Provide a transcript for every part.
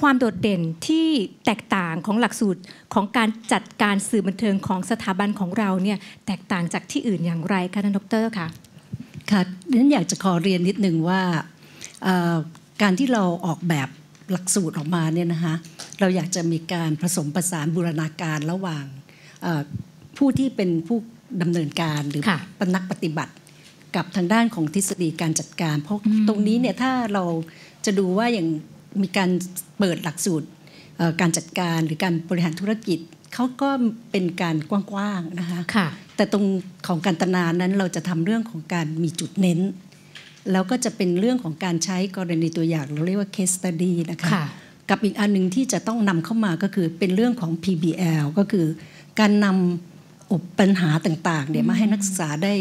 ความโดดเด่นที่แตกต่างของหลักสูตรของการจัดการสื่อบันเทิงของสถาบันของเราเนี่ยแตกต่างจากที่อื่นอย่างไรคะท่านดรคะค่ะดิฉันอยากจะขอเรียนนิดนึงว่าเอ่อการที่เราออกแบบหลักสูตรออกมาเนี่ยนะคะเราอยากจะมีการผสมผสานบูรณาการระหว่างเอ่อผู้ที่เป็นผู้ดำเนินการหรือค่ะเป็นนักปฏิบัติ กับทางด้านของทฤษฎีการจัดการ เพราะตรงนี้เนี่ยถ้าเราจะดูว่าอย่าง มีการเปิดหลักสูตรเอ่อการจัดการหรือการบริหารธุรกิจเขาก็เป็นการกว้างๆนะคะค่ะแต่ตรงของการตนานั้นเราจะทำเรื่องของการมีจุดเน้น แล้วก็จะเป็นเรื่องของการใช้กรณีตัวอย่างเราเรียกว่า case study นะคะค่ะกับอีกอันหนึ่งที่จะต้องนำเข้ามาก็คือเป็นเรื่องของ PBL ก็คือการนำอบปัญหาต่างๆเนี่ยมาให้นักศึกษาได้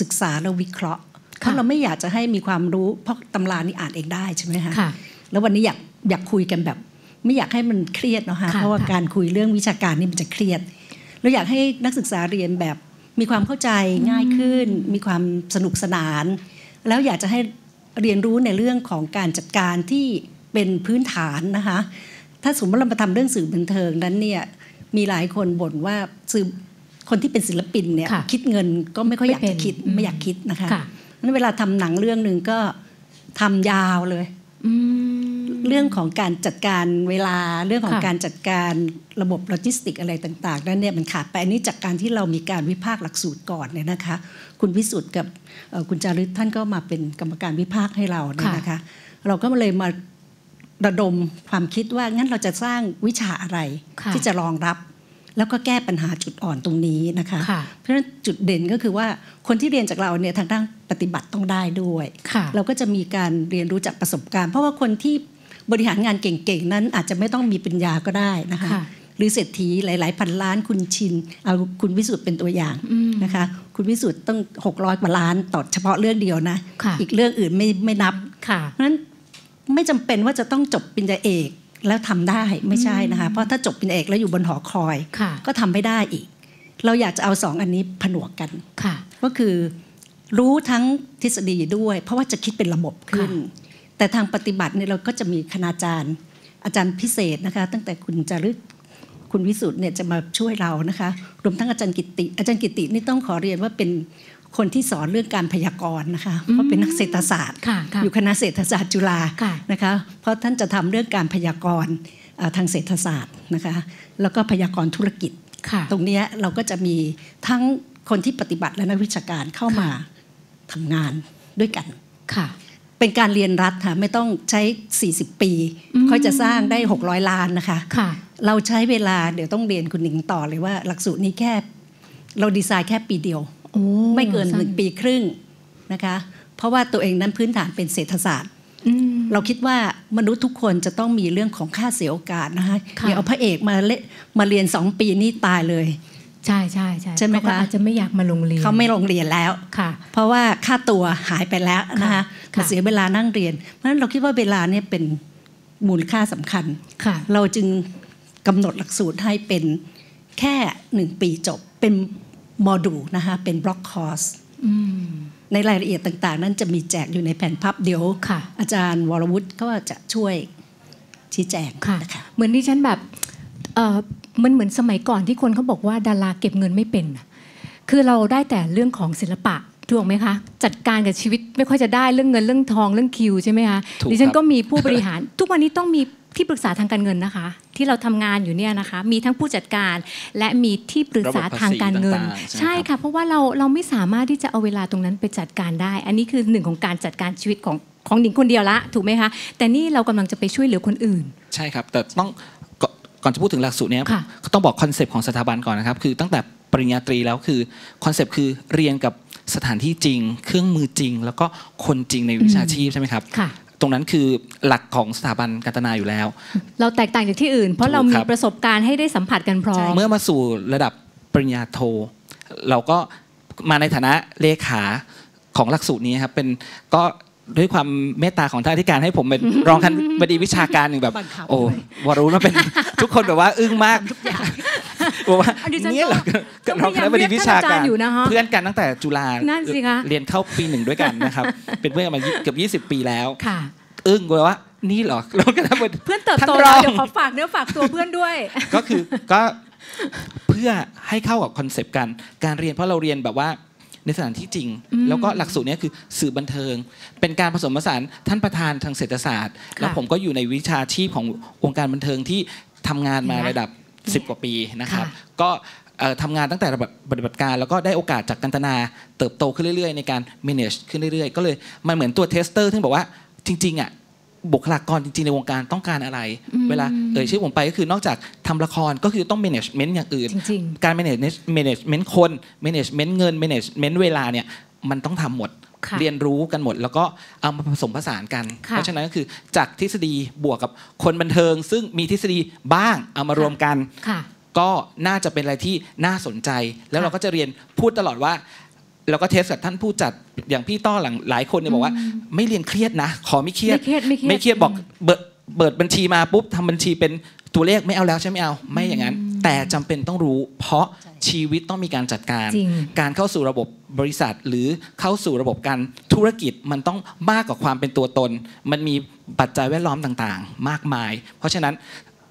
ศึกษาและวิเคราะห์เพราะเราไม่อยากจะให้มีความรู้เพราะตำรานี่อ่านเองได้ใช่ไหมคะค่ะ แล้ววันนี้อยากอยากคุยกันแบบ ไม่อยากให้มันเครียดเนาะคะค่ะเพราะว่าค่ะการคุยเรื่องวิชาการนี่มันจะเครียดเราอยากให้นักศึกษาเรียนแบบมีความเข้าใจง่ายขึ้น มีความสนุกสนาน แล้วอยากจะให้เรียนรู้ในเรื่องของการจัดการที่เป็นพื้นฐานนะคะถ้าสมมติเรามาทำเรื่องสื่อบันเทิงนั้นเนี่ยมีหลายคนบ่นว่าสื่อคนที่เป็นศิลปินเนี่ยค่ะคิดเงินก็ไม่ค่อยอยากไม่เป็จะนคิดอืมไม่อยากคิดนะคะค่ะนั้นเวลาทำหนังเรื่องหนึ่งก็ทำยาวเลยอืม เรื่องของการจัดการเวลาเรื่องของค่ะการจัดการระบบโลจิสติกอะไรต่างๆนั้นเนี่ยมันขาดไปอันนี้จากการที่เรามีการวิพากษ์หลักสูตรก่อนเนี่ยนะคะ คุณวิสุทธ์กับเอ่อคุณจารึกท่านก็มาเป็นกรรมการวิพากษ์ให้เราเนี่ยนะคะ เราก็เลยมาระดมความคิดว่างั้นเราจะสร้างวิชาอะไรค่ะที่จะรองรับแล้วก็แก้ปัญหาจุดอ่อนตรงนี้นะคะค่ะเพราะฉะนั้นจุดเด่นก็คือว่าคนที่เรียนจากเราเนี่ยทางด้านปฏิบัติต้องได้ด้วยค่ะเราก็จะมีการเรียนรู้จากประสบการณ์ เพราะว่าคนที่ บริหารงานเก่งๆ นั้นอาจจะไม่ต้องมีปัญญาก็ได้นะคะค่ะหรือเศรษฐีหลาย ๆ พันล้านคุณชินเอาคุณวิสุทธ์เป็นตัวอย่างอืมนะคะ คุณวิสุทธ์ต้อง 600กว่าล้านต่อเฉพาะเรื่องเดียวนะค่ะอีกเรื่องอื่นไม่ไม่นับค่ะเพราะฉะนั้นไม่จำเป็นว่าจะต้องจบปริญญาเอกแล้วทำได้ไม่ใช่นะคะ เพราะถ้าจบปริญญาเอกแล้วอยู่บนหอคอยค่ะก็ทำไม่ได้อีก เราอยากจะเอาสองอันนี้ผนวกกันค่ะก็คือรู้ทั้งทฤษฎีด้วย เพราะว่าจะคิดเป็นระบบขึ้น แต่ทางปฏิบัติเนี่ยเราก็จะมีคณาจารย์ อาจารย์พิเศษนะคะ ตั้งแต่คุณจารึกคุณวิสุทธ์เนี่ยจะมาช่วยเรานะคะรวมทั้งอาจารย์กิติ อาจารย์กิตินี่ต้องขอเรียนว่าเป็นคนที่สอนเรื่องการพยากรณ์นะคะเพราะเป็นนักเศรษฐศาสตร์ค่ะค่ะอยู่คณะเศรษฐศาสตร์จุฬาค่ะนะคะ เพราะท่านจะทำเรื่องการพยากรณ์เอ่อทางเศรษฐศาสตร์นะคะแล้วก็พยากรณ์ธุรกิจค่ะตรงเนี้ยเราก็จะมีทั้งคนที่ปฏิบัติและนักวิชาการเข้ามาทำงานด้วยกันค่ะ เป็นการเรียนรัฐค่ะไม่ต้องใช้ 40 ปีอืมค่อยจะสร้างได้ 600 ล้านนะคะค่ะ เราใช้เวลาเดี๋ยวต้องเรียนคุณหนิงต่อเลยว่า หลักสูตรนี้แค่ เราดีไซน์แค่ปีเดียวโอ้ไม่เกินหสั้นึ่งปีครึ่งนะคะ เพราะว่าตัวเองนั้นพื้นฐานเป็นเศรษฐศาสตร์อืมเราคิดว่ามนุษย์ทุกคนจะต้องมีเรื่องของค่าเสียโอกาสนะคะค่ะอย่าเอาพระเอกมาเละมาเรียนสองปีนี่ตายเลย ใช่ใช่ใช่ใช่ไหมเขาก็คะอาจจะไม่อยากมาโรงเรียนเขาไม่ลงเรียนแล้วค่ะ เพราะว่าค่าตัวหายไปแล้วนะคะค่ะมาเสียเวลานั่งเรียน เพราะฉะนั้นเราคิดว่าเวลาเนี่ยเป็นมูลค่าสำคัญค่ะ เราจึงกำหนดหลักสูตรให้เป็นแค่หนึ่งปีจบเป็นโมดูลนะคะเป็นบล็อกคอร์สอืมในรายละเอียดต่างๆ นั้นจะมีแจกอยู่ในแผ่นพับเดี๋ยวค่ะอาจารย์วรวุฒิก็จะช่วยชี้แจงค่ะนะคะเหมือนที่ฉันแบบเออ มันเหมือนสมัยก่อนที่คนเขาบอกว่าดาราเก็บเงินไม่เป็นน่ะคือเราได้แต่เรื่องของศิลปะถูกไหมคะ จัดการกับชีวิตไม่ค่อยจะได้เรื่องเงินเรื่องทองเรื่องคิวใช่ไหมคะถูกดิฉันครับก็มีผู้บริหาร ทุกวันนี้ต้องมีที่ปรึกษาทางการเงินนะคะ ที่เราทำงานอยู่เนี่ยนะคะ มีทั้งผู้จัดการและมีที่ปรึกษาทางการเงินระบบภาษีต่างๆใช่ไหมใช่ครัค่ะบเพราะว่าเราเราไม่สามารถที่จะเอาเวลาตรงนั้นไปจัดการได้ อันนี้คือหนึ่งของการจัดการชีวิตของของหนิงคนเดียวละถูกไหมคะ แต่นี่เรากำลังจะไปช่วยเหลือคนอื่น ใช่ครับ แต่ต้อง ก่อนก่อนจะพูดถึงหลักสูตรเนี้ยค่ะ ต้องบอกคอนเซปต์ของสถาบันก่อนนะครับ คือตั้งแต่ปริญญาตรีแล้วคือคอนเซปต์คือเรียนกับสถานที่จริง เครื่องมือจริง แล้วก็คนจริงในวิชาชีพใช่ไหมครับ ค่ะ ตรงนั้นคือหลักของสถาบันการตนาอยู่แล้ว เราแตกต่างจากที่อื่น เพราะเราถูกมีครับประสบการณ์ให้ได้สัมผัสกันพร้อม เมื่อมาสู่ระดับปริญญาโท เราก็มาในฐานะเลขาของหลักสูตรนี้ครับเป็นก็ ด้วยความเมตตาของท่านอธิการให้ผมเป็นรองคณบดีวิชาการหนึ่งแบบบังคับโอ้ด้วยวารุมาเป็นทุกคนแบบว่าอึ้งมากบอกว่าอันนี้ฉันเนี่ยเหรอก็รองคณบดีวิชาต้องพยายามเรียกท่านอาจารย์อยู่นะฮะเพื่อนกันตั้งแต่จุฬานั่นสิคะเรียนเข้าปีหนึ่งด้วยกันนะครับ เป็นเพื่อนกันมาเกือบ20 ปีแล้วค่ะอึ้งเลยว่านี่เหรอแล้วก็นะเพื่อนเติบโตท่านรแล้อวงเดี๋ยวขอฝากเนื้อฝากตัวเพื่อนด้วย ก็คือก็เพื่อให้เข้ากับคอนเซปต์การการเรียนเพราะเราเรียนแบบว่า ในสถานที่จริงอืมแล้วก็หลักสูตรเนี้ยคือสื่อบันเทิง เป็นการผสมผสานท่านประธานทางเศรษฐศาสตร์ แล้วผมก็อยู่ในวิชาชีพของวงการบันเทิงที่ทำงานมาเห็นไหมระดับ 10 กว่าปีนะครับค่ะก็เอ่อทำงานตั้งแต่ระดับปฏิบัติการแล้วก็ได้โอกาสจากกันตนาเติบโตขึ้นเรื่อยๆ ในการ manage ขึ้นเรื่อยๆ ก็เลยมันเหมือนตัวเทสเตอร์ที่บอกว่าจริงๆอะ บุคลากรจริง ๆ ในวงการต้องการอะไรอืมเวลาเอ่ยชื่อผมไปก็คือนอกจากทำละครก็คือต้อง management อย่างอื่นจริงการ manage management คน management เงิน management เวลาเนี่ยมันต้องทำหมดค่ะเรียนรู้กันหมด แล้วก็เอามาผสมผสานกันค่ะเพราะฉะนั้นก็คือจากทฤษฎีบวกกับคนบันเทิง ซึ่งมีทฤษฎีบ้างเอามารวมกันๆค่ะก็น่าจะเป็นอะไรที่น่าสนใจ แล้วค่ะเราก็จะเรียนพูดตลอดว่า เราก็เทสกับท่านผู้จัดอย่างพี่ต้อหลังหลายคนเนี่ยบอกว่า ไม่เรียนเครียดนะ ขอไม่เครียด ไม่เครียดไม่เครียด ไม่เครียดบอกเบิดเบิดบัญชีมาปุ๊บทำบัญชีเป็นตัวเลขไม่เอาแล้วใช่ไหมเอาไม่อย่างนั้น แต่จำเป็นต้องรู้ เพราะชีวิตต้องมีการจัดการ จริง การเข้าสู่ระบบบริษัท หรือเข้าสู่ระบบการธุรกิจมันต้องมากกว่าความเป็นตัวตน มันมีปัจจัยแวดล้อมต่างๆ มากมาย เพราะฉะนั้น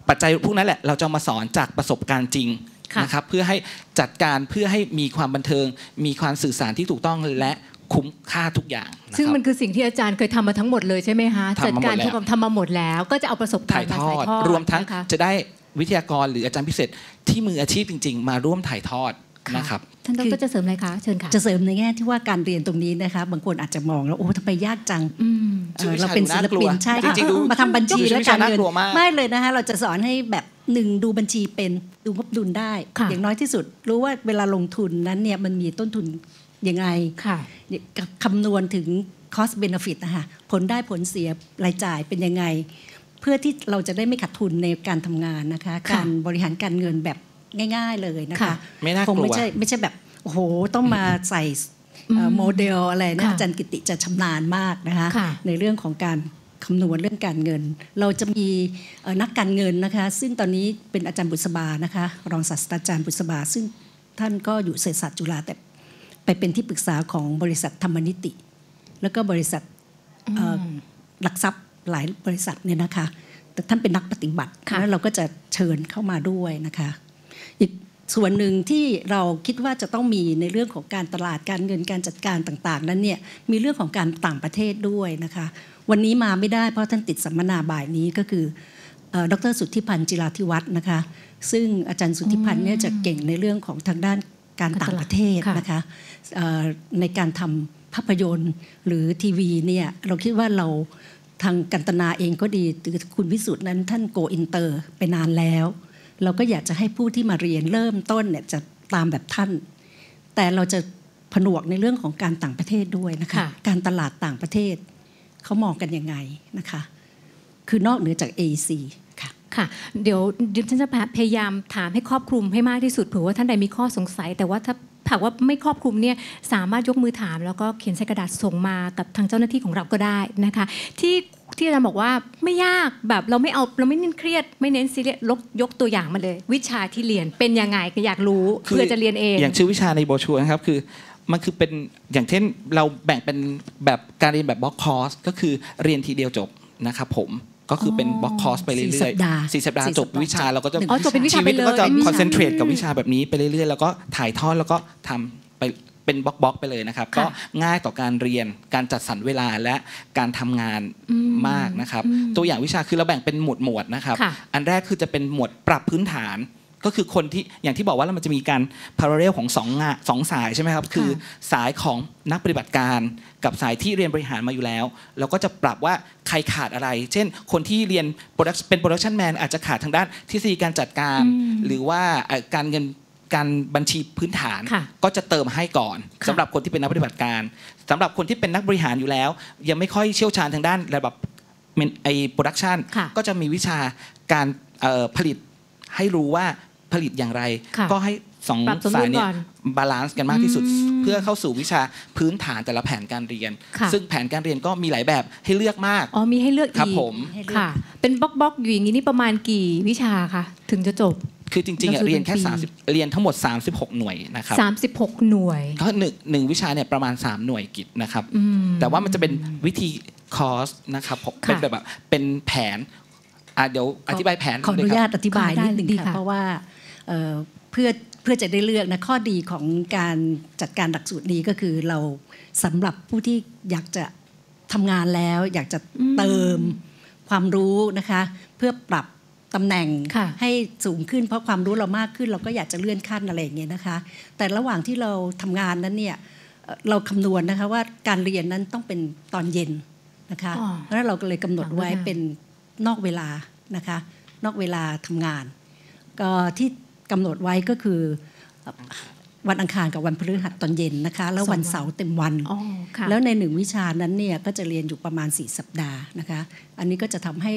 ปัจจัยพวกนั้นแหละเราจะมาสอนจากประสบการณ์จริงค่ะ นะครับเพื่อให้จัดการเพื่อให้มีความบันเทิง มีความสื่อสารที่ถูกต้องและคุ้มค่าทุกอย่างะครับซึ่งมันคือสิ่งที่อาจารย์เคยทำมาทั้งหมดเลยใช่ไหมคะทำมาหมดจัดการแล้วทุกคนทำมาหมดแล้ว ก็จะเอาประสบการถ่ายณ์มาทอถ่ายดทอดรวมทั้งนะคะจะได้วิทยากรหรืออาจารย์พิเศษที่มืออาชีพจริง ๆ มาร่วมถ่ายทอดนะครับท่านดรจะเสริมอะไรคะเชิญค่ะจะเสริมในแง่ที่ว่าการเรียนตรงนี้นะคะบางคนอาจจะมองแล้วโอ้ทำไมยากจังอืมเอ่อเราเป็นศิลปินใช่จริงๆดูมาทำบัญชีดูและวิกาชารน่าเงินกลัวมากไม่เลยนะคะเราจะสอนให้แบบ หนึ่งดูบัญชีเป็นดูงบดุลได้ค่ะอย่างน้อยที่สุด รู้ว่าเวลาลงทุนนั้นเนี่ยมันมีต้นทุนยังไงค่ะคำนวณถึง cost benefit นะคะผลได้ผลเสียรายจ่ายเป็นยังไง เพื่อที่เราจะได้ไม่ขาดทุนในการทำงานนะคะค่ะการบริหารการเงินแบบง่าย ๆเลยนะคะค่ะไม่น่ากคงลัวไม่ใช่ไม่ใช่แบบโอ้โหต้องมาใส่เอ่ออืมโมเดลอะไรนะค่ะอาจารย์กิติจะชำนาญมากนะคะค่ะในเรื่องของการ คำนวณเรื่องการเงิน เราจะมีเอ่อนักการเงินนะคะ ซึ่งตอนนี้เป็นอาจารย์บุษบานะคะ รองศาสตราจารย์บุษบา ซึ่งท่านก็อยู่เศรษฐศาสตร์จุฬาแต่ไปเป็นที่ปรึกษาของบริษัทธรรมนิติ แล้วก็บริษัทเอ่ออหลักทรัพย์หลายบริษัทเนี่ยนะคะ แต่ท่านเป็นนักปฏิบัติค่ะแล้วเราก็จะเชิญเข้ามาด้วยนะคะอีก ส่วนหนึ่งที่เราคิดว่าจะต้องมีในเรื่องของการตลาดการเงินการจัดการต่างๆ นั้นเนี่ยมีเรื่องของการต่างประเทศด้วยนะคะ วันนี้มาไม่ได้เพราะท่านติดสัมมนาบ่ายนี้ก็คือเอ่อดรสุทธิพันธ์จิราธิวัฒน์นะคะ ซึ่งอาจารย์สุทธิพันธ์เนี่ยจะเก่งในเรื่องของทางด้านการต่างประเทศนะคะในการทำภาพยนตร์หรือทีวีเนี่ยเราคิดว่าเราทางกันตนาเองก็ดีหรือคุณวิสุทธ์นั้นท่านโกอินเตอร์ไปนานแล้ว เราก็อยากจะให้ผู้ที่มาเรียนเริ่มต้นเนี่ยจะตามแบบท่าน แต่เราจะผนวกในเรื่องของการต่างประเทศด้วยนะคะค่ะการตลาดต่างประเทศเขามองกันยังไงนะคะ คือนอกเหนือจาก AEC ค่ะค่ะ เดี๋ยวดิฉันจะพยายามถามให้ครอบคลุมให้มากที่สุดเผื่อว่าท่านใดมีข้อสงสัย แต่ว่าถ้า หากว่าไม่ครอบคลุมเนี่ยสามารถยกมือถาม แล้วก็เขียนใส่กระดาษส่งมากับทางเจ้าหน้าที่ของเราก็ได้นะคะ ที่ที่อาจารย์บอกว่าไม่ยากแบบเราไม่เอาเราไม่เน้นเครียด ไม่เน้นซีเรียสยกยกตัวอย่างมาเลย วิชาที่เรียนเป็นยังไงก็อยากรู้คือเพื่อจะเรียนเอง อย่างชื่อวิชาในโบรชัวร์นะครับคือมันคือเป็นอย่างเช่นเราแบ่งเป็นแบบการเรียนแบบบล็อกคอร์สก็คือเรียนทีเดียวจบนะครับผม ก็คือเป็นบล็อกคอร์สไปเรื่อยๆสี่สัปดาห์สี่สัปดาห์สี่จสับปดาห์วิชาเราก็จะหนึ่งอ๋อจบเป็นวิชาชีวิตไปเลยก็จะเป็นวิชาคอนเซนเทรตกับวิชาแบบนี้ไปเรื่อยๆ แล้วก็ถ่ายทอดแล้วก็ทำไปเป็นบล็อกๆไปเลยนะครับค่ะก็ง่ายต่อการเรียนการจัดสรรเวลาและการทำงานอืมมากนะครับอืมตัวอย่างวิชาคือเราแบ่งเป็นหมวดหมวดๆนะครับค่ะอันแรกคือจะเป็นหมวดปรับพื้นฐาน ก็คือคนที่อย่างที่บอกว่าแล้วมันจะมีการพาราเรลของสองงานสองสายใช่ไหมครับคือสายของนักปฏิบัติการ กับสายที่เรียนบริหารมาอยู่แล้วเราก็จะปรับว่าใครขาดอะไร เช่น คนที่เรียน product- เป็นโปรดักชันแมนอาจจะขาดทางด้านทฤษฎีการจัดการอืมหรือว่าเอ่อการเงินการบัญชีพื้นฐานค่ะก็จะเติมให้ก่อนค่ะสำหรับคนที่เป็นนักปฏิบัติการสำหรับคนที่เป็นนักบริหารอยู่แล้ว ยังไม่ค่อยเชี่ยวชาญทางด้านระดับไอโปรดักชันค่ะก็จะมีวิชาการเอ่อผลิตให้รู้ว่า ผลิตอย่างไร ค่ะก็ให้สองปรับสมดุลสายเนี่ก่ยอนบาลานซ์กันมากที่สุด อืมเพื่อเข้าสู่วิชาพื้นฐานแต่ละแผนการเรียน ค่ะ ซึ่งแผนการเรียนก็มีหลายแบบให้เลือกมาก อ๋อมีให้เลือกอีกครับผม ให้เลือก ค่ะ เป็นบล็อกบล็อกๆอยู่อย่างนี้นี่ประมาณกี่วิชาคะ ถึงจะจบ คือจริงๆหลัอะกสูตรเรียนแค่เป็นปี 30เรียนทั้งหมด 36 หน่วยนะครับ36 หน่วยก็หนึ่งหนึ่งวิชาเนี่ยประมาณ 3 หน่วยกิจนะครับ อืม แต่ว่ามันจะเป็นวิธีคอร์สนะครับผมค่ะเป็นแบบเป็นแผนอะเดี๋ยวอธิบายแผนขออนุญาตเลยครับอธิบายได้นิดนึงดีค่ะ ค่ะ เพราะว่า เอ่อเพื่อเพื่อจะได้เลือกนะข้อดีของการจัดการหลักสูตรนี้ก็คือเราสำหรับผู้ที่อยากจะทำงานแล้ว อยากจะเติมความรู้นะคะ เพื่อปรับตำแหน่งค่ะให้สูงขึ้นเพราะความรู้เรามากขึ้น เราก็อยากจะเลื่อนขั้นอะไรอย่างเงี้ยนะคะ แต่ระหว่างที่เราทำงานนั้นเนี่ยเอ่อเราคำนวณนะคะว่าการเรียนนั้นต้องเป็นตอนเย็นนะคะอ๋อเพราะฉะนั้นเราก็เลยกำหนดไว้หลังเลิกงานเป็นนอกเวลานะคะ นอกเวลาทำงาน ก็ที่ กำหนดไว้ก็คือเอ่อวันอังคารกับวันพฤหัสตอนเย็นนะคะ แล้ววันเสาร์เต็มวันอ๋อค่ะแล้วในหนึ่งวิชานั้นเนี่ยก็จะเรียนอยู่ประมาณ 4 สัปดาห์นะคะ อันนี้ก็จะทำให้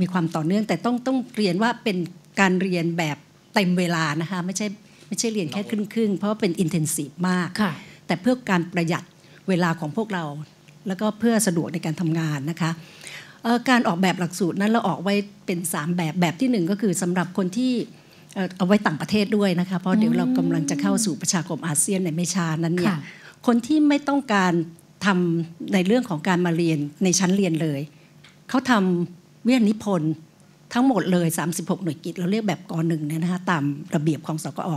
มีความต่อเนื่อง แต่ต้องต้องเรียนว่าเป็นการเรียนแบบเต็มเวลานะคะไม่ใช่ไม่ใช่เรียนแค่ครึ่งครึ่งๆเพราะว่าเป็นอินเทนซีฟมากค่ะแต่เพื่อการประหยัดเวลาของพวกเรา แล้วก็เพื่อสะดวกในการทำงานนะคะเอ่อการออกแบบหลักสูตรนั้นเราออกไว้เป็น 3 แบบแบบที่หนึ่งก็คือสำหรับคนที่ เอ่อเอาไว้ต่างประเทศด้วยนะคะ เพราะเดี๋ยวเรากำลังจะเข้าสู่ประชาคมอาเซียนในไม่ช้านั้นเนี่ยค่ะคนที่ไม่ต้องการทำในเรื่องของการมาเรียนในชั้นเรียนเลย เขาทำวิทยานิพนธ์ทั้งหมดเลย 36 หน่วยกิจ เราเรียกแบบกหนึ่งเนี่ยนะคะตามระเบียบของสกอ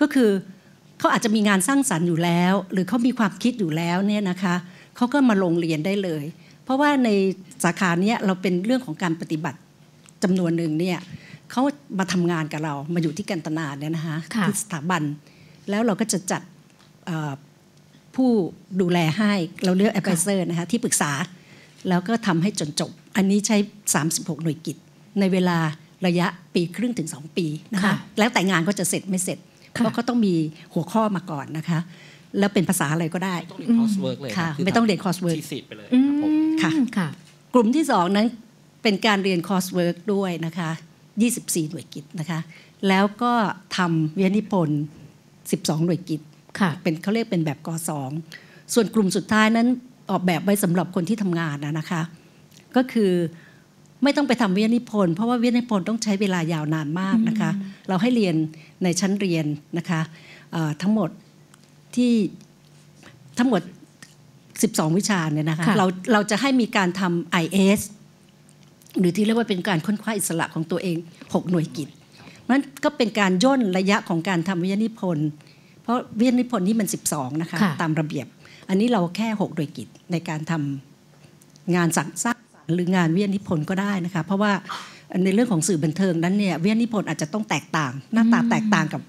ก็คือเขาอาจจะมีงานสร้างสรรค์อยู่แล้ว หรือเขามีความคิดอยู่แล้วเนี่ยนะคะเขาก็มาลงเรียนได้เลย เพราะว่าในสาขาเนี้ยเราเป็นเรื่องของการปฏิบัติจำนวนหนึ่งเนี่ย เขามาทำงานกับเรา มาอยู่ที่กันตนาเนี่ยนะคะค่ะที่สถาบัน แล้วเราก็จะจัดเอ่อผู้ดูแลให้เราเรียก a d v i s o r นะคะที่ปรึกษา แล้วก็ทำให้จนจบ อันนี้ใช้ 36 หน่วยกิจ ในเวลาระยะปีครึ่งถึง 2 ปีนะคะค่ะแล้วแต่งานก็จะเสร็จไม่เสร็จค่ะเพราะเขาต้องมีหัวข้อมาก่อนนะคะ แล้วเป็นภาษาอะไรก็ได้ต้องเรียนคอร์สเวิร์กเลยค่ะรับไม่ต้องเรียน coursework ที่สิบไปเลยอืครับผมมค่ะค่ะกลุ่มที่ 2 นั้นเป็นการเรียนคอร์สเวิร์กด้วยนะคะ 24 หน่วยกิจนะคะ แล้วก็ทำวิทยานิพนธ์ 12 หน่วยกิจค่ะเป็นเขาเรียกเป็นแบบกสองส่วนกลุ่มสุดท้ายนั้นออกแบบไว้สำหรับคนที่ทำงานนะนะคะ ก็คือไม่ต้องไปทำวิทยานิพนธ์เพราะว่าวิทยานิพนธ์ต้องใช้เวลายาวนานมากนะคะ เราให้เรียนในชั้นเรียนนะคะเอ่อทั้งหมดที่ทั้งหมด 12 วิชาเนี่ยนะคะค่ะเราเราจะให้มีการทำ IS หรือที่เรียกว่าเป็นการค้นคว้าอิสระของตัวเอง 6 หน่วยกิจมันก็เป็นการย่นระยะของการทำวิทยานิพนธ์เพราะวิทยานิพนธ์นี่มัน 12 นะคะค่ะตามระเบียบ อันนี้เราแค่ 6 หน่วยกิจในการทำงานสั่งสร้างสรรค์หรืองานวิทยานิพนธ์ก็ได้นะคะ เพราะว่าในเรื่องของสื่อบันเทิงนั้นเนี่ยวิทยานิพนธ์อาจจะต้องแตกต่าง หน้าตาแตกต่างกับ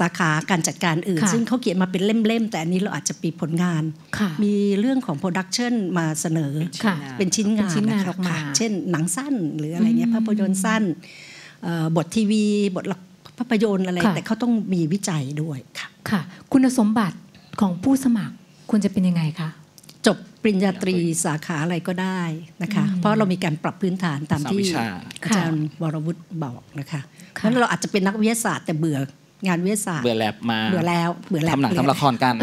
สาขาการจัดการอื่นค่ะซึ่งเขาเขียนมาเป็นเล่มๆ แต่อันนี้เราอาจจะมีผลงานค่ะมีเรื่องของโปรดักชันมาเสนอค่ะเป็นชิ้นงาเป็นนชิ้นงานนะคะออกมาค่ะเช่นหนังสั้นหรืออะไรเงี้ยอืมภาพยนตร์สั้นเอ่อบททีวี บทละภาพยนตร์อะไรค่ะแต่เขาต้องมีวิจัยด้วยค่ะค่ะ คุณสมบัติของผู้สมัครควรจะเป็นยังไงคะจบปริญญาตรีสาขาอะไรก็ได้นะคะอืมเพราะเรามีการปรับพื้นฐานตามสามที่วิชาอาจารย์วรวุฒิบอกนะคะเพค่ะราะฉะนั้นเราอาจจะเป็นนักวิทยาศาสตร์แต่เบื่อ งานวิทยาศาสตร์เบื่อแลบมาเบื่อแล้วเบื่อแล้วทำหนังทำละครกัน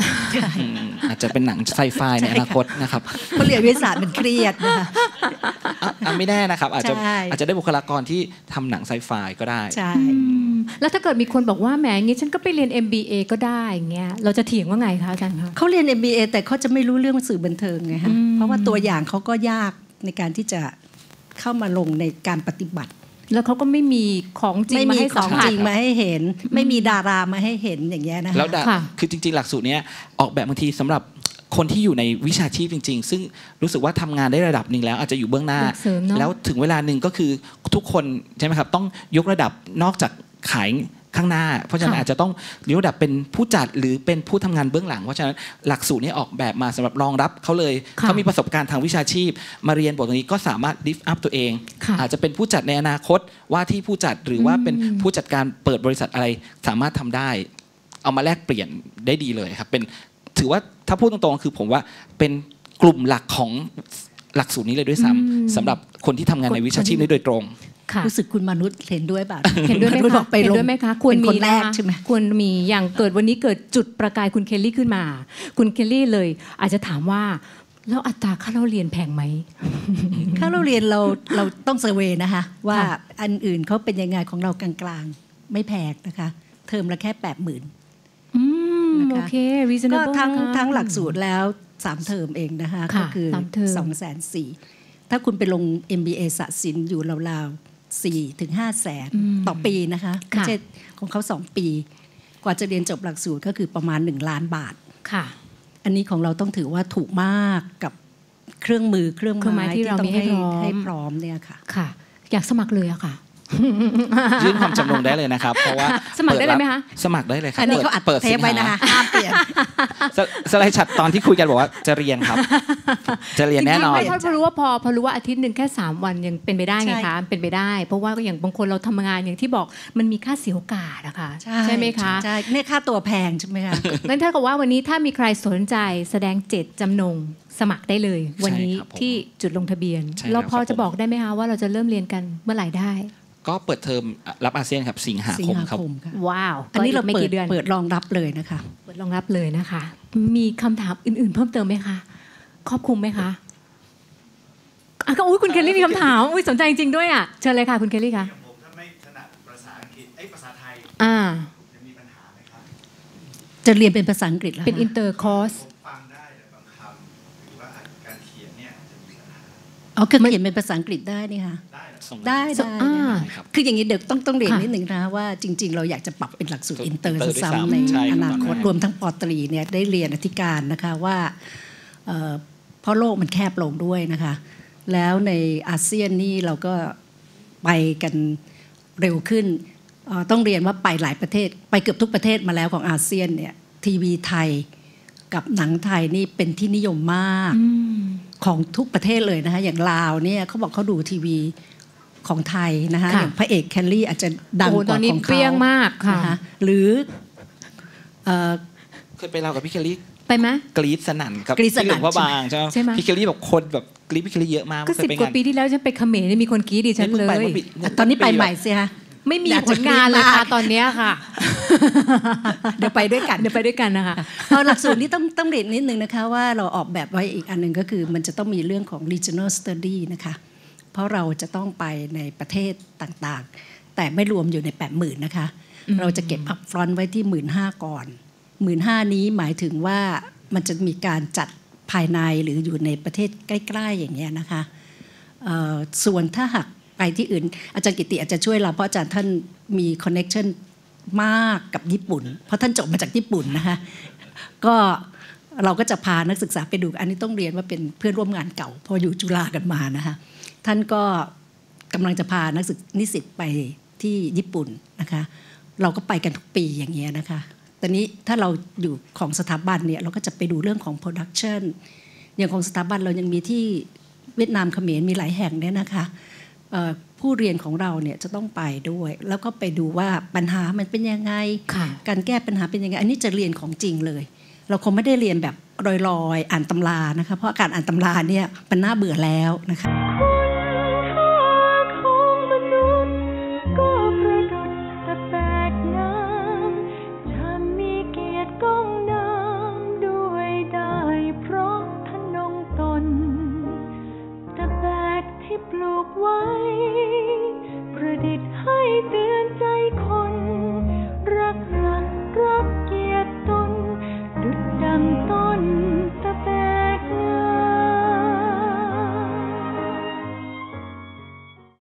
อืมอาจจะเป็นหนังไซไฟในอนาคตนะครับเขาเรียนวิทยาศาสตร์มันเครียดนะคะอะอะไม่แน่นะครับ อาจจะใช่อาจจะได้บุคลากรที่ทำหนังไซไฟก็ได้ใช่อืมแล้วถ้าเกิดมีคนบอกว่าแหมอย่างงี้ฉันก็ไปเรียน MBA ก็ได้อย่างเงี้ยเราจะเถียงว่าไงคะอาจารย์คะเขาเรียน MBA แต่เขาจะไม่รู้เรื่องสื่อบันเทิงไงฮะอืมเพราะว่าตัวอย่างเขาก็ยากในการที่จะเข้ามาลงในการปฏิบัติ แล้วเขาก็ไม่มีของจริงไม่มามีให้ขสัอมงผัจสริงมาให้เห็น ไม่มีดารามาให้เห็นอย่างเงี้ยนะคะแล้วดาค่ะคือจริง ๆ หลักสูตรเนี้ยออกแบบบางทีสำหรับคนที่อยู่ในวิชาชีพจริง ๆ ซึ่งรู้สึกว่าทำงานได้ระดับหนึ่งแล้ว อาจจะอยู่เบื้องหน้าอยากเสริมเนอะแล้วถึงเวลาหนึ่งก็คือทุกคนใช่ไหมครับต้องยกระดับนอกจากขาย ข้างหน้า เพราะฉะนั้นค่ะอาจจะต้องยกระดับเป็นผู้จัดหรือเป็นผู้ทำงานเบื้องหลัง เพราะฉะนั้นหลักสูตรนี้ออกแบบมาสำหรับรองรับเขาเลยค่ะเขามีประสบการณ์ทางวิชาชีพ มาเรียนบทตรงนี้ก็สามารถลิฟต์อัพตัวเองค่ะอาจจะเป็นผู้จัดในอนาคตว่าที่ผู้จัดหรือว่าเป็นอืมผู้จัดการเปิดบริษัทอะไรสามารถทำได้ เอามาแลกเปลี่ยนได้ดีเลยครับเป็นถือว่าถ้าพูดตรงๆคือผมว่าเป็นกลุ่มหลักของหลักสูตรนี้เลยด้วยซ้อืมำสำหรับคนที่ทำงานในวิชาชีพนี้โดยตรงค่ะ รู้สึกคุณมนุษย์เห็นด้วยแบบเห็นด้วยไหมคุณคะบอกไปเห็นลงด้วยไหมคะควรเป็นมีคนแรกะะใช่ไหมควรมีอย่างเกิดวันนี้เกิดจุดประกายคุณเคลลี่ขึ้นมา คุณเคลลี่เลย อาจจะถามว่าแล้วอัตราค่าเล่าเรียนแพงไหมค่าเราเรียนเราเราต้องเซอร์เวยนะคะ ว่าค่ะอันอื่นเขาเป็นยังไงของเรากลางไม่แพงนะคะ เทอมละแค่แปดหมื่นอืมนะคะโอเคก็ reasonable ทั้งนะคะทั้งหลักสูตรแล้วสามเทอมเองนะคะค่ะก็คือสามเทอมสองแสนสี่ถ้าคุณไปลง MBA สะสินอยู่ราวๆ สี่ถึงห้าแสนต่อปีนะคะไม่ใช่ของเขาสองปี กว่าจะเรียนจบหลักสูตรก็คือประมาณหนึ่งล้านบาทค่ะ อันนี้ของเราต้องถือว่าถูกมากกับเครื่องมือเครื่องเครื่องไม้ไม้ที่เราต้อมีงให้ให้พร้อมให้พร้อมเนี่ยค่ะค่ะ อยากสมัครเลยอะค่ะ ยื่นความจำนงได้เลยนะครับ เพราะว่าสมัครได้เลยไหมคะสมัครได้เลยครับอันนี้เขาอัดปิเทปไว้นะคะห้ามเปลี่ยนสสไลด์ชัดตอนที่คุยกันบอกว่าจะเรียนครับ จะเรียนแน่นอนจริงๆเพราะพอรู้ว่าพอพอรู้ว่าอาทิตย์หนึ่งแค่ 3 วันยังเป็นไปได้ไงใช่คะเป็นไปได้ เพราะว่าก็อย่างบางคนเราทำงานอย่างที่บอกมันมีค่าเสียโอกาสอะค่ะไหมคะใช่เนี่ยค่าตัวแพงใช่ไหมคะงั้นถ้ากับว่าวันนี้ถ้ามีใครสนใจแสดงเจตจำนงสมัครได้เลย วันนี้ครับผมที่จุดลงทะเบียนใช่แล้วเราพอครับจะผมบอกได้ไหมคะว่าเราจะเริ่มเรียนกันเมื่อไหร่ได้ ก็เปิดเทอมรับอาเซียนครับสิงหาสิงคมหาครับคมค่ะว้าวอันนี้เราก็กไม่เปิดกี่เดือนเปิดรองรับเลยนะคะ เปิดรองรับเลยนะคะ มีคำถามอื่น ๆ เพิ่มเติมไหมคะครอบคลุมไหมคะอะก็อุ้ยคุณเคลลี่มีคำถามอุ้ยสนใจจริงๆด้วยอะเชิญเลยค่ะคุณเคลลี่ค่ะอย่างผมถ้าไม่ถนัดภาษาอังกฤษไอ้ยภาษาไทยอ่าจะมีปัญหาไหมครับจะเรียนเป็นภาษาอังกฤษแล้วเป็นอินคะเตอร์คอร์ส อ๋อคือเขียนเป็นภาษาอังกฤษได้นี่ค่ะ ได้เหรอส่งได้ส่ได้งอ่าได้คืออย่างนี้เดี๋ยวต้องต้องเรียนค่ะนิดหนึ่งนะว่าจริง ๆ เราอยากจะปรับเป็นหลักสูตรสูตรอินเตอร์อินเตอร์ด้วยซ้ำซ้ำในใช่ครับอนาคตตอนนั้นรวมทั้งปอตรีเนี่ยได้เรียนอธิการนะคะว่าเอ่อเพราะโลกมันแคบลงด้วยนะคะ แล้วในอาเซียนนี่เราก็ไปกันเร็วขึ้นเอ่อต้องเรียนว่าไปหลายประเทศ ไปเกือบทุกประเทศมาแล้วของอาเซียนเนี่ยทีวีไทยกับหนังไทยนี่เป็นที่นิยมมากอืม ของทุกประเทศเลยนะคะอย่างลาวเนี่ยเขาบอกเขาดูทีวีของไทยนะคะค่ะอย่างพระเอกแคลรี่อาจจะดังโอ้กตอว่านนี้ของเปรี้ยงเขามากค่ะนะคะหรือเอ่อเคยไปเรากับพี่เคลลี่ไปไหมกรี๊ดสนั่นกับกรี๊ดสนั่นพี่หลวงพ่อบางใช่ไหมใช่ไหมพี่เคลลี่แบบคนแบบกรี๊ดพี่เคลลี่เยอะมากก็เคสิยบไปกว่าปีที่แล้วฉันไปเขมรเนี่ยมีคนกรีดดิฉันเลยพิ่งไปมื่ปีเยตอนนี้ไปใหม่สิคะไม่มีอยากผจะลงานเลยกรี๊ดค่ะมากตอนเนี้ยค่ะ เดี๋ยวไปด้วยกันเดี๋ยวไปด้วยกันนะคะเออหลักสูตรนี้ต้องต้องเรียนนิดนึงนะคะว่าเราออกแบบไว้อีกอันหนึ่งก็คือ มันจะต้องมีเรื่องของ regional study นะคะเพราะเราจะต้องไปในประเทศต่างๆ แต่ไม่รวมอยู่ใน 8 0,000นะคะ เราจะเก็บ up front ไว้ที่ 1 5ื่นก่อน1 5ื่นนี้หมายถึงว่ามันจะมีการจัดภายในหรืออยู่ในประเทศใกล้ ๆ อย่างเงี้ยนะคะเอ่อส่วนถ้าหากไปที่อื่น อาจารย์กิติอาจจะช่วยเราเพราะอาจารย์ท่านมีคอนเน็ชัน มากกับญี่ปุ่น เพราะท่านจบมาจากญี่ปุ่นนะคะก็เราก็จะพานักศึกษาไปดู อันนี้ต้องเรียนว่าเป็นเพื่อนร่วมงานเก่า พออยู่จุฬากันมานะคะท่านก็กำลังจะพานักศึกนิสิตไปที่ญี่ปุ่นนะคะ เราก็ไปกันทุกปีอย่างเงี้ยนะคะตอนนี้ถ้าเราอยู่ของสถาบันเนี่ยเราก็จะไปดูเรื่องของ production อย่างของสถาบันเรายังมีที่เวียดนามเขมรมีหลายแห่งเนี่ยนะคะ ผู้เรียนของเราเนี่ยจะต้องไปด้วย แล้วก็ไปดูว่าปัญหามันเป็นยังไงค่ะการแก้ปัญหาเป็นยังไง อันนี้จะเรียนของจริงเลย เราคงไม่ได้เรียนแบบลอยๆ อ่านตำรานะคะ เพราะการอ่านตำราเนี่ยมันน่าเบื่อแล้วนะคะคู่